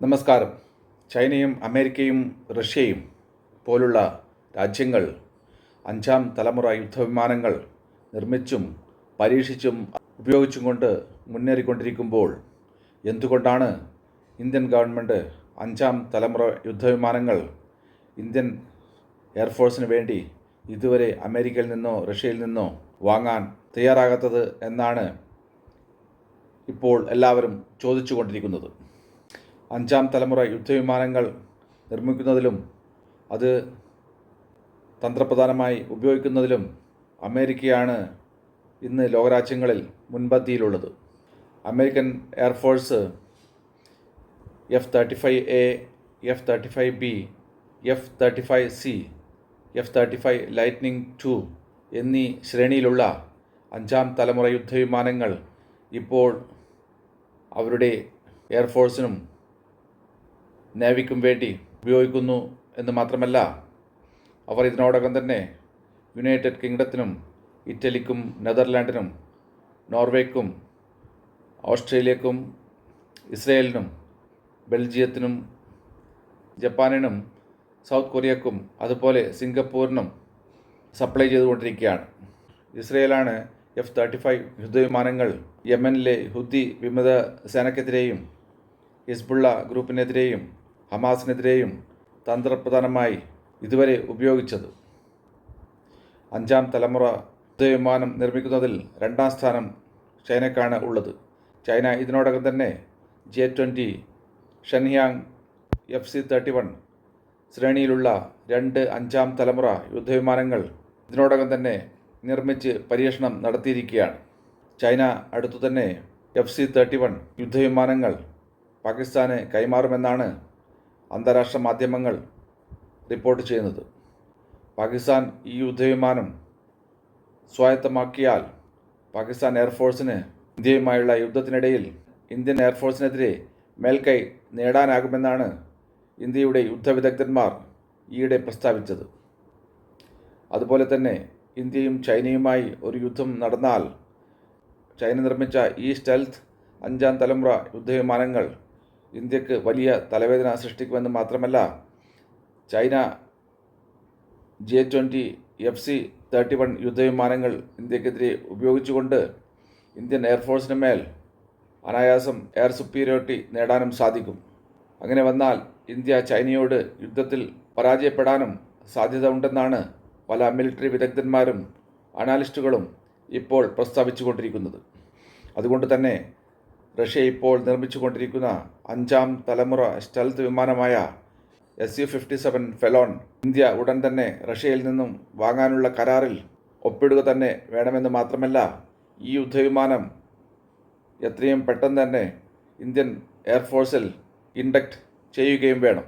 നമസ്കാരം. ചൈനയും അമേരിക്കയും റഷ്യയും പോലുള്ള രാജ്യങ്ങൾ അഞ്ചാം തലമുറ യുദ്ധവിമാനങ്ങൾ നിർമ്മിച്ചും പരീക്ഷിച്ചും ഉപയോഗിച്ചും കൊണ്ട് മുന്നേറിക്കൊണ്ടിരിക്കുമ്പോൾ എന്തുകൊണ്ടാണ് ഇന്ത്യൻ ഗവൺമെന്റ് അഞ്ചാം തലമുറ യുദ്ധവിമാനങ്ങൾ ഇന്ത്യൻ എയർഫോഴ്സിന് വേണ്ടി ഇതുവരെ അമേരിക്കയിൽ നിന്നോ റഷ്യയിൽ നിന്നോ വാങ്ങാൻ തയ്യാറാകാത്തത് എന്നാണ് ഇപ്പോൾ എല്ലാവരും ചോദിച്ചുകൊണ്ടിരിക്കുന്നത്. അഞ്ചാം തലമുറ യുദ്ധവിമാനങ്ങൾ നിർമ്മിക്കുന്നതിലും അത് തന്ത്രപ്രധാനമായി ഉപയോഗിക്കുന്നതിലും അമേരിക്കയാണ് ഇന്ന് ലോകരാജ്യങ്ങളിൽ മുൻപന്തിയിലുള്ളത്. American air force F thirty five A F thirty five B F thirty five C F thirty five lightning two എന്നീ ശ്രേണിയിലുള്ള അഞ്ചാം തലമുറ യുദ്ധവിമാനങ്ങൾ ഇപ്പോൾ അവരുടെ എയർഫോഴ്സിനും നേവിക്കും വേണ്ടി ഉപയോഗിക്കുന്നു എന്ന് മാത്രമല്ല അവർ ഇതിനോടകം തന്നെ യുണൈറ്റഡ് കിങ്ഡത്തിനും ഇറ്റലിക്കും നെതർലാൻഡിനും നോർവേക്കും ഓസ്ട്രേലിയക്കും ഇസ്രയേലിനും ബെൽജിയത്തിനും ജപ്പാനിനും സൗത്ത് കൊറിയക്കും അതുപോലെ സിംഗപ്പൂരിനും സപ്ലൈ ചെയ്തുകൊണ്ടിരിക്കുകയാണ്. ഇസ്രയേലാണ് എഫ് തേർട്ടി ഫൈവ് യുദ്ധവിമാനങ്ങൾ യമനിലെ ഹുദ്ദി വിമത സേനക്കെതിരെയും ഹിസ്ബുള്ള ഗ്രൂപ്പിനെതിരെയും ഹമാസിനെതിരെയും തന്ത്രപ്രധാനമായി ഇതുവരെ ഉപയോഗിച്ചത്. അഞ്ചാം തലമുറ യുദ്ധവിമാനം നിർമ്മിക്കുന്നതിൽ രണ്ടാം സ്ഥാനം ചൈനക്കാണ് ഉള്ളത്. ചൈന ഇതിനോടകം തന്നെ J twenty Shenyang F C thirty one ശ്രേണിയിലുള്ള രണ്ട് അഞ്ചാം തലമുറ യുദ്ധവിമാനങ്ങൾ ഇതിനോടകം തന്നെ നിർമ്മിച്ച് പരീക്ഷണം നടത്തിയിരിക്കുകയാണ്. ചൈന അടുത്തു തന്നെ എഫ് സി തേർട്ടി വൺ യുദ്ധവിമാനങ്ങൾ പാകിസ്ഥാന് കൈമാറുമെന്നാണ് അന്താരാഷ്ട്ര മാധ്യമങ്ങൾ റിപ്പോർട്ട് ചെയ്യുന്നത്. പാകിസ്ഥാൻ ഈ യുദ്ധവിമാനം സ്വായത്തമാക്കിയാൽ പാകിസ്ഥാൻ എയർഫോഴ്സിന് ഇന്ത്യയുമായുള്ള യുദ്ധത്തിനിടയിൽ ഇന്ത്യൻ എയർഫോഴ്സിനെതിരെ മേൽക്കൈ നേടാനാകുമെന്നാണ് ഇന്ത്യയുടെ യുദ്ധവിദഗ്ധന്മാർ ഈയിടെ പ്രസ്താവിച്ചത്. അതുപോലെ തന്നെ ഇന്ത്യയും ചൈനയുമായി ഒരു യുദ്ധം നടന്നാൽ ചൈന നിർമ്മിച്ച ഈ സ്റ്റെൽത്ത് അഞ്ചാം തലമുറ യുദ്ധവിമാനങ്ങൾ ഇന്ത്യയ്ക്ക് വലിയ തലവേദന സൃഷ്ടിക്കുമെന്ന് മാത്രമല്ല China J twenty F C thirty one യുദ്ധവിമാനങ്ങൾ ഇന്ത്യക്കെതിരെ ഉപയോഗിച്ചുകൊണ്ട് ഇന്ത്യൻ എയർഫോഴ്സിന് മേൽ അനായാസം എയർ സുപ്പീരിയോറിറ്റി നേടാനും സാധിക്കും. അങ്ങനെ വന്നാൽ ഇന്ത്യ ചൈനയോട് യുദ്ധത്തിൽ പരാജയപ്പെടാനും സാധ്യത ഉണ്ടെന്നാണ് പല മിലിറ്ററി വിദഗ്ധന്മാരും അനാലിസ്റ്റുകളും ഇപ്പോൾ പ്രസ്താവിച്ചുകൊണ്ടിരിക്കുന്നത്. അതുകൊണ്ട് തന്നെ റഷ്യ ഇപ്പോൾ നിർമ്മിച്ചുകൊണ്ടിരിക്കുന്ന അഞ്ചാം തലമുറ stealth വിമാനമായ S U fifty seven felon India ഉടൻ തന്നെ റഷ്യയിൽ നിന്നും വാങ്ങാനുള്ള കരാറിൽ ഒപ്പിടുക തന്നെ വേണമെന്ന് മാത്രമല്ല ഈ യുദ്ധവിമാനം എത്രയും പെട്ടെന്ന് തന്നെ ഇന്ത്യൻ എയർഫോഴ്സിൽ ഇൻഡക്റ്റ് ചെയ്യുകയും വേണം.